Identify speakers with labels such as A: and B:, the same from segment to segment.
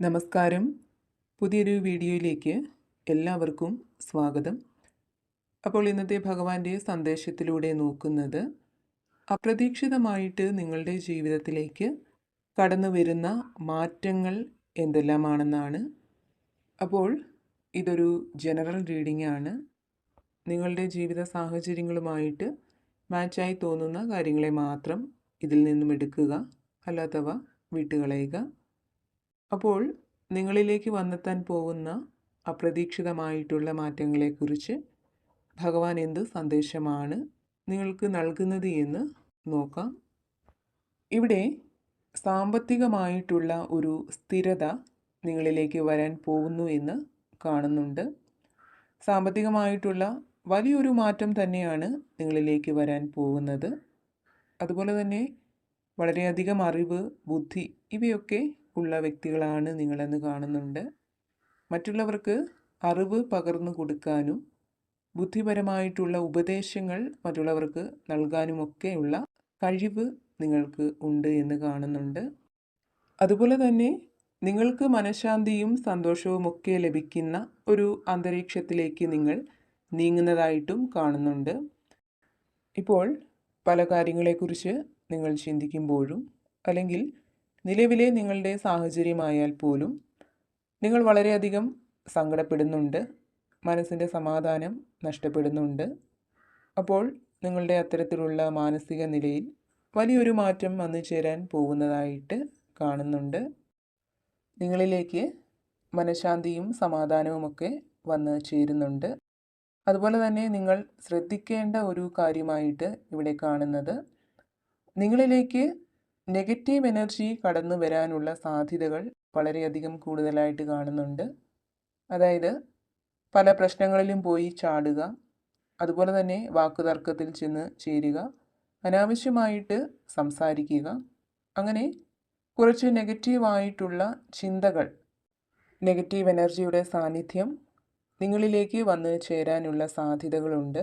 A: നമസ്കാരം. പുതിയൊരു വീഡിയോയിലേക്ക് എല്ലാവർക്കും സ്വാഗതം. അപ്പോൾ ഇന്നത്തെ ഭഗവാന്റെ സന്ദേശത്തിലൂടെ നോക്കുന്നത് അപ്രതീക്ഷിതമായിട്ട് നിങ്ങളുടെ ജീവിതത്തിലേക്ക് കടന്നു വരുന്ന മാറ്റങ്ങൾ എന്തെല്ലാമാണെന്നാണ്. അപ്പോൾ ഇതൊരു ജനറൽ റീഡിംഗ് ആണ് നിങ്ങളുടെ ജീവിത സാഹചര്യങ്ങളുമായിട്ട് മാച്ചായി തോന്നുന്ന കാര്യങ്ങളെ മാത്രം ഇതിൽ നിന്നും എടുക്കുക അല്ലാത്തവ വിട്ടുകളയുക. അപ്പോൾ നിങ്ങളിലേക്ക് വന്നെത്താൻ പോകുന്ന അപ്രതീക്ഷിതമായിട്ടുള്ള മാറ്റങ്ങളെക്കുറിച്ച് ഭഗവാൻ എന്ത് സന്ദേശമാണ് നിങ്ങൾക്ക് നൽകുന്നത് എന്ന് നോക്കാം. ഇവിടെ സാമ്പത്തികമായിട്ടുള്ള ഒരു സ്ഥിരത നിങ്ങളിലേക്ക് വരാൻ പോകുന്നു എന്ന് കാണുന്നുണ്ട്. സാമ്പത്തികമായിട്ടുള്ള വലിയൊരു മാറ്റം തന്നെയാണ് നിങ്ങളിലേക്ക് വരാൻ പോകുന്നത്. അതുപോലെ തന്നെ വളരെയധികം അറിവ് ബുദ്ധി ഇവയൊക്കെ ഉള്ള വ്യക്തികളാണ് നിങ്ങളെന്ന് കാണുന്നുണ്ട്. മറ്റുള്ളവർക്ക് അറിവ് പകർന്നു കൊടുക്കാനും ബുദ്ധിപരമായിട്ടുള്ള ഉപദേശങ്ങൾ മറ്റുള്ളവർക്ക് നൽകാനുമൊക്കെയുള്ള കഴിവ് നിങ്ങൾക്ക് ഉണ്ട് എന്ന് കാണുന്നുണ്ട്. അതുപോലെ തന്നെ നിങ്ങൾക്ക് മനഃശാന്തിയും സന്തോഷവും ഒക്കെ ലഭിക്കുന്ന ഒരു അന്തരീക്ഷത്തിലേക്ക് നിങ്ങൾ നീങ്ങുന്നതായിട്ടും കാണുന്നുണ്ട്. ഇപ്പോൾ പല കാര്യങ്ങളെക്കുറിച്ച് നിങ്ങൾ ചിന്തിക്കുമ്പോഴും അല്ലെങ്കിൽ നിലവിലെ നിങ്ങളുടെ സാഹചര്യമായാൽ പോലും നിങ്ങൾ വളരെയധികം സങ്കടപ്പെടുന്നുണ്ട്. മനസ്സിന്റെ സമാധാനം നഷ്ടപ്പെടുന്നുണ്ട്. അപ്പോൾ നിങ്ങളുടെ അത്തരത്തിലുള്ള മാനസിക നിലയിൽ വലിയൊരു മാറ്റം വന്നു ചേരാൻ പോകുന്നതായിട്ട് കാണുന്നുണ്ട്. നിങ്ങളിലേക്ക് മനഃശാന്തിയും സമാധാനവുമൊക്കെ വന്ന് ചേരുന്നുണ്ട്. അതുപോലെ തന്നെ നിങ്ങൾ ശ്രദ്ധിക്കേണ്ട ഒരു കാര്യമായിട്ട് ഇവിടെ കാണുന്നത് നിങ്ങളിലേക്ക് നെഗറ്റീവ് എനർജി കടന്നു വരാനുള്ള സാധ്യതകൾ വളരെയധികം കൂടുതലായിട്ട് കാണുന്നുണ്ട്. അതായത് പല പ്രശ്നങ്ങളിലും പോയി ചാടുക അതുപോലെ തന്നെ വാക്കുതർക്കത്തിൽ ചെന്ന് ചേരുക അനാവശ്യമായിട്ട് സംസാരിക്കുക അങ്ങനെ കുറച്ച് നെഗറ്റീവായിട്ടുള്ള ചിന്തകൾ നെഗറ്റീവ് എനർജിയുടെ സാന്നിധ്യം നിങ്ങളിലേക്ക് വന്ന് ചേരാനുള്ള സാധ്യതകളുണ്ട്.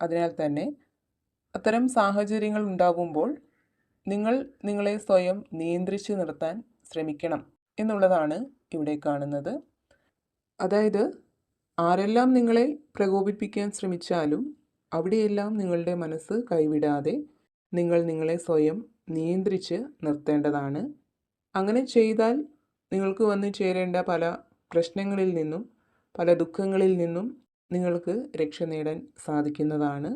A: അതിനാൽ തന്നെ അത്തരം സാഹചര്യങ്ങൾ ഉണ്ടാകുമ്പോൾ നിങ്ങൾ നിങ്ങളെ സ്വയം നിയന്ത്രിച്ചു നിർത്താൻ ശ്രമിക്കണം എന്നുള്ളതാണ് ഇവിടെ കാണുന്നത്. അതായത് ആരെല്ലാം നിങ്ങളെ പ്രകോപിപ്പിക്കാൻ ശ്രമിച്ചാലും അവിടെയെല്ലാം നിങ്ങളുടെ മനസ്സ് കൈവിടാതെ നിങ്ങൾ നിങ്ങളെ സ്വയം നിയന്ത്രിച്ച് നിർത്തേണ്ടതാണ്. അങ്ങനെ ചെയ്താൽ നിങ്ങൾക്ക് വന്നു ചേരേണ്ട പല പ്രശ്നങ്ങളിൽ നിന്നും പല ദുഃഖങ്ങളിൽ നിന്നും നിങ്ങൾക്ക് രക്ഷ നേടാൻ സാധിക്കുന്നതാണ്.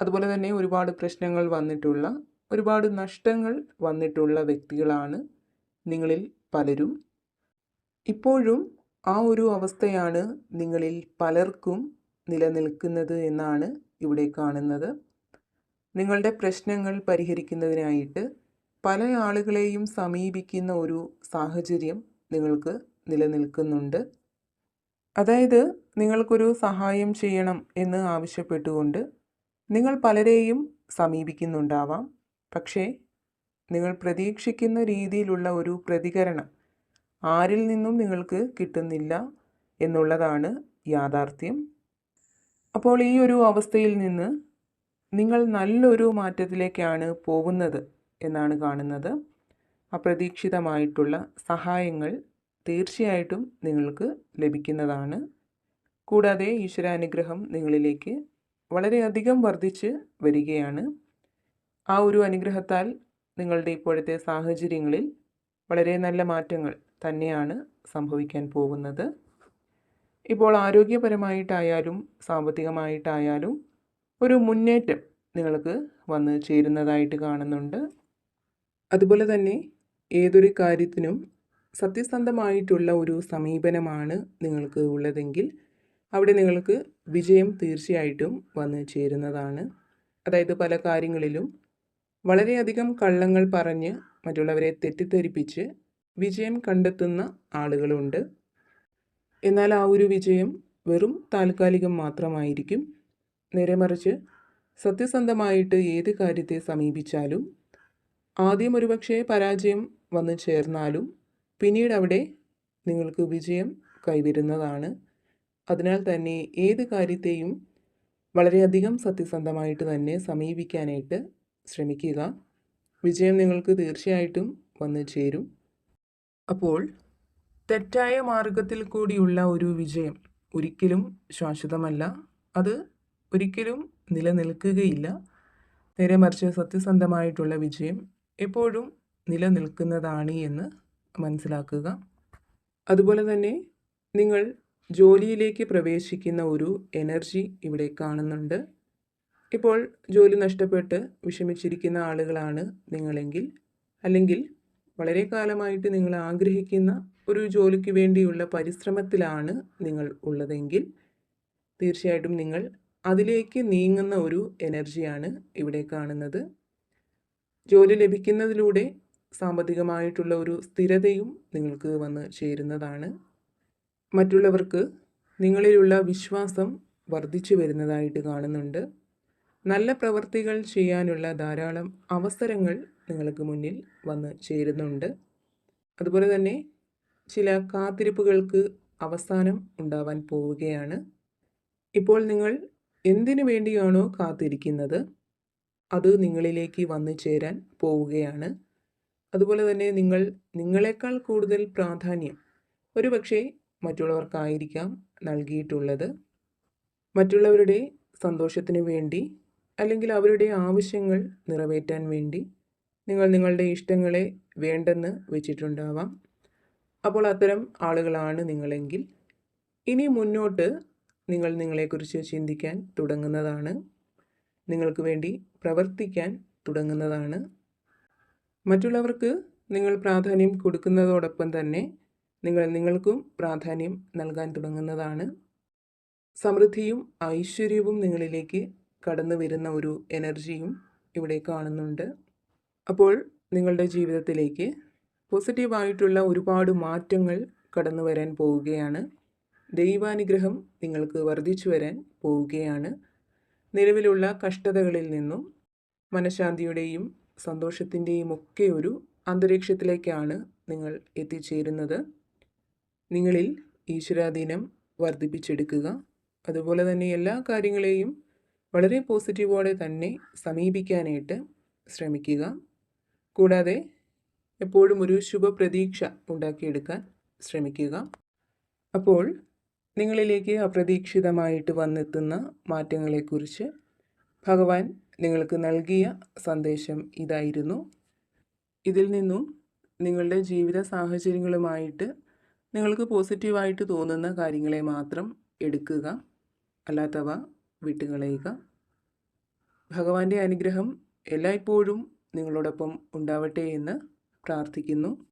A: അതുപോലെ തന്നെ ഒരുപാട് പ്രശ്നങ്ങൾ വന്നിട്ടുള്ള ഒരുപാട് നഷ്ടങ്ങൾ വന്നിട്ടുള്ള വ്യക്തികളാണ് നിങ്ങളിൽ പലരും. ഇപ്പോഴും ആ ഒരു അവസ്ഥയാണ് നിങ്ങളിൽ പലർക്കും നിലനിൽക്കുന്നത് എന്നാണ് ഇവിടെ കാണുന്നത്. നിങ്ങളുടെ പ്രശ്നങ്ങൾ പരിഹരിക്കുന്നതിനായിട്ട് പല ആളുകളെയും സമീപിക്കുന്ന ഒരു സാഹചര്യം നിങ്ങൾക്ക് നിലനിൽക്കുന്നുണ്ട്. അതായത് നിങ്ങൾക്കൊരു സഹായം ചെയ്യണം എന്ന് ആവശ്യപ്പെട്ടുകൊണ്ട് നിങ്ങൾ പലരെയും സമീപിക്കുന്നുണ്ടാവാം. പക്ഷേ നിങ്ങൾ പ്രതീക്ഷിക്കുന്ന രീതിയിലുള്ള ഒരു പ്രതികരണം ആരിൽ നിന്നും നിങ്ങൾക്ക് കിട്ടുന്നില്ല എന്നുള്ളതാണ് യാഥാർത്ഥ്യം. അപ്പോൾ ഈ ഒരു അവസ്ഥയിൽ നിന്ന് നിങ്ങൾ നല്ലൊരു മാറ്റത്തിലേക്കാണ് പോകുന്നത് എന്നാണ് കാണുന്നത്. അപ്രതീക്ഷിതമായിട്ടുള്ള സഹായങ്ങൾ തീർച്ചയായിട്ടും നിങ്ങൾക്ക് ലഭിക്കുന്നതാണ്. കൂടാതെ ഈശ്വരാനുഗ്രഹം നിങ്ങളിലേക്ക് വളരെയധികം വർദ്ധിച്ച് വരികയാണ്. ആ ഒരു അനുഗ്രഹത്താൽ നിങ്ങളുടെ ഇപ്പോഴത്തെ സാഹചര്യങ്ങളിൽ വളരെ നല്ല മാറ്റങ്ങൾ തന്നെയാണ് സംഭവിക്കാൻ പോകുന്നത്. ഇപ്പോൾ ആരോഗ്യപരമായിട്ടായാലും സാമ്പത്തികമായിട്ടായാലും ഒരു മുന്നേറ്റം നിങ്ങൾക്ക് വന്ന് ചേരുന്നതായിട്ട് കാണുന്നുണ്ട്. അതുപോലെ തന്നെ ഏതൊരു കാര്യത്തിനും സത്യസന്ധമായിട്ടുള്ള ഒരു സമീപനമാണ് നിങ്ങൾക്ക് ഉള്ളതെങ്കിൽ അവിടെ നിങ്ങൾക്ക് വിജയം തീർച്ചയായിട്ടും വന്ന് ചേരുന്നതാണ്. അതായത് പല കാര്യങ്ങളിലും വളരെയധികം കള്ളങ്ങൾ പറഞ്ഞ് മറ്റുള്ളവരെ തെറ്റിദ്ധരിപ്പിച്ച് വിജയം കണ്ടെത്തുന്ന ആളുകളുണ്ട്. എന്നാൽ ആ ഒരു വിജയം വെറും താൽക്കാലികം മാത്രമായിരിക്കും. നേരെ മറിച്ച് സത്യസന്ധമായിട്ട് ഏത് കാര്യത്തെ സമീപിച്ചാലും ആദ്യം ഒരുപക്ഷെ പരാജയം വന്നു ചേർന്നാലും പിന്നീട് അവിടെ നിങ്ങൾക്ക് വിജയം കൈവരുന്നതാണ്. അതിനാൽ തന്നെ ഏത് കാര്യത്തെയും വളരെയധികം സത്യസന്ധമായിട്ട് തന്നെ സമീപിക്കാനായിട്ട് ശ്രമിക്കുക. വിജയം നിങ്ങൾക്ക് തീർച്ചയായിട്ടും വന്നു ചേരും. അപ്പോൾ തെറ്റായ മാർഗത്തിൽ കൂടിയുള്ള ഒരു വിജയം ഒരിക്കലും ശാശ്വതമല്ല. അത് ഒരിക്കലും നിലനിൽക്കുകയില്ല. നേരെ മറിച്ച് സത്യസന്ധമായിട്ടുള്ള വിജയം എപ്പോഴും നിലനിൽക്കുന്നതാണ് എന്ന് മനസ്സിലാക്കുക. അതുപോലെ തന്നെ നിങ്ങൾ ജോലിയിലേക്ക് പ്രവേശിക്കുന്ന ഒരു എനർജി ഇവിടെ കാണുന്നുണ്ട്. ഇപ്പോൾ ജോലി നഷ്ടപ്പെട്ട് വിഷമിച്ചിരിക്കുന്ന ആളുകളാണ് നിങ്ങളെങ്കിൽ അല്ലെങ്കിൽ വളരെ കാലമായിട്ട് നിങ്ങൾ ആഗ്രഹിക്കുന്ന ഒരു ജോലിക്ക് വേണ്ടിയുള്ള പരിശ്രമത്തിലാണ് നിങ്ങൾ ഉള്ളതെങ്കിൽ തീർച്ചയായിട്ടും നിങ്ങൾ അതിലേക്ക് നീങ്ങുന്ന ഒരു എനർജിയാണ് ഇവിടെ കാണുന്നത്. ജോലി ലഭിക്കുന്നതിലൂടെ സാമ്പത്തികമായിട്ടുള്ള ഒരു സ്ഥിരതയും നിങ്ങൾക്ക് വന്ന് ചേരുന്നതാണ്. മറ്റുള്ളവർക്ക് നിങ്ങളിലുള്ള വിശ്വാസം വർദ്ധിച്ചു വരുന്നതായിട്ട് കാണുന്നുണ്ട്. നല്ല പ്രവൃത്തികൾ ചെയ്യാനുള്ള ധാരാളം അവസരങ്ങൾ നിങ്ങൾക്ക് മുന്നിൽ വന്ന് ചേരുന്നുണ്ട്. അതുപോലെ തന്നെ ചില കാത്തിരിപ്പുകൾക്ക് അവസാനം ഉണ്ടാവാൻ പോവുകയാണ്. ഇപ്പോൾ നിങ്ങൾ എന്തിനു വേണ്ടിയാണോ കാത്തിരിക്കുന്നത്? അത് നിങ്ങളിലേക്ക് വന്നു ചേരാൻ പോവുകയാണ്. അതുപോലെ തന്നെ നിങ്ങൾ നിങ്ങളെക്കാൾ കൂടുതൽ പ്രാധാന്യം ഒരുപക്ഷെ മറ്റുള്ളവർക്കായിരിക്കാം നൽകിയിട്ടുള്ളത്. മറ്റുള്ളവരുടെ സന്തോഷത്തിന് വേണ്ടി അല്ലെങ്കിൽ അവരുടെ ആവശ്യങ്ങൾ നിറവേറ്റാൻ വേണ്ടി നിങ്ങൾ നിങ്ങളുടെ ഇഷ്ടങ്ങളെ വേണ്ടെന്ന് വെച്ചിട്ടുണ്ടാവാം. അപ്പോൾ അത്തരം ആളുകളാണ് നിങ്ങളെങ്കിൽ ഇനി മുന്നോട്ട് നിങ്ങൾ നിങ്ങളെക്കുറിച്ച് ചിന്തിക്കാൻ തുടങ്ങുന്നതാണ്. നിങ്ങൾക്ക് വേണ്ടി പ്രവർത്തിക്കാൻ തുടങ്ങുന്നതാണ്. മറ്റുള്ളവർക്ക് നിങ്ങൾ പ്രാധാന്യം കൊടുക്കുന്നതോടൊപ്പം തന്നെ നിങ്ങൾ നിങ്ങൾക്കും പ്രാധാന്യം നൽകാൻ തുടങ്ങുന്നതാണ്. സമൃദ്ധിയും ഐശ്വര്യവും നിങ്ങളിലേക്ക് കടന്നു വരുന്ന ഒരു എനർജിയും ഇവിടെ കാണുന്നുണ്ട്. അപ്പോൾ നിങ്ങളുടെ ജീവിതത്തിലേക്ക് പോസിറ്റീവായിട്ടുള്ള ഒരുപാട് മാറ്റങ്ങൾ കടന്നു വരാൻ പോവുകയാണ്. ദൈവാനുഗ്രഹം നിങ്ങൾക്ക് വർദ്ധിച്ചു വരാൻ പോവുകയാണ്. നിലവിലുള്ള കഷ്ടതകളിൽ നിന്നും മനഃശാന്തിയുടെയും സന്തോഷത്തിന്റെയും ഒക്കെ ഒരു അന്തരീക്ഷത്തിലേക്കാണ് നിങ്ങൾ എത്തിച്ചേരുന്നത്. നിങ്ങളിൽ ഈശ്വരാധീനം വർദ്ധിപ്പിച്ചെടുക്കുക. അതുപോലെ തന്നെ എല്ലാ കാര്യങ്ങളെയും വളരെ പോസിറ്റീവോടെ തന്നെ സമീപിക്കാനായിട്ട് ശ്രമിക്കുക. കൂടാതെ എപ്പോഴും ഒരു ശുഭപ്രതീക്ഷ ഉണ്ടാക്കിയെടുക്കാൻ ശ്രമിക്കുക. അപ്പോൾ നിങ്ങളിലേക്ക് അപ്രതീക്ഷിതമായിട്ട് വന്നെത്തുന്ന മാറ്റങ്ങളെക്കുറിച്ച് ഭഗവാൻ നിങ്ങൾക്ക് നൽകിയ സന്ദേശം ഇതായിരുന്നു. ഇതിൽ നിന്നും നിങ്ങളുടെ ജീവിത സാഹചര്യങ്ങളുമായിട്ട് നിങ്ങൾക്ക് പോസിറ്റീവായിട്ട് തോന്നുന്ന കാര്യങ്ങളെ മാത്രം എടുക്കുക. അല്ലാത്തവ വിട്ടുകളയുക. ഭഗവാന്റെ അനുഗ്രഹം എല്ലായ്പ്പോഴും നിങ്ങളോടൊപ്പം ഉണ്ടാവട്ടെ എന്ന് പ്രാർത്ഥിക്കുന്നു.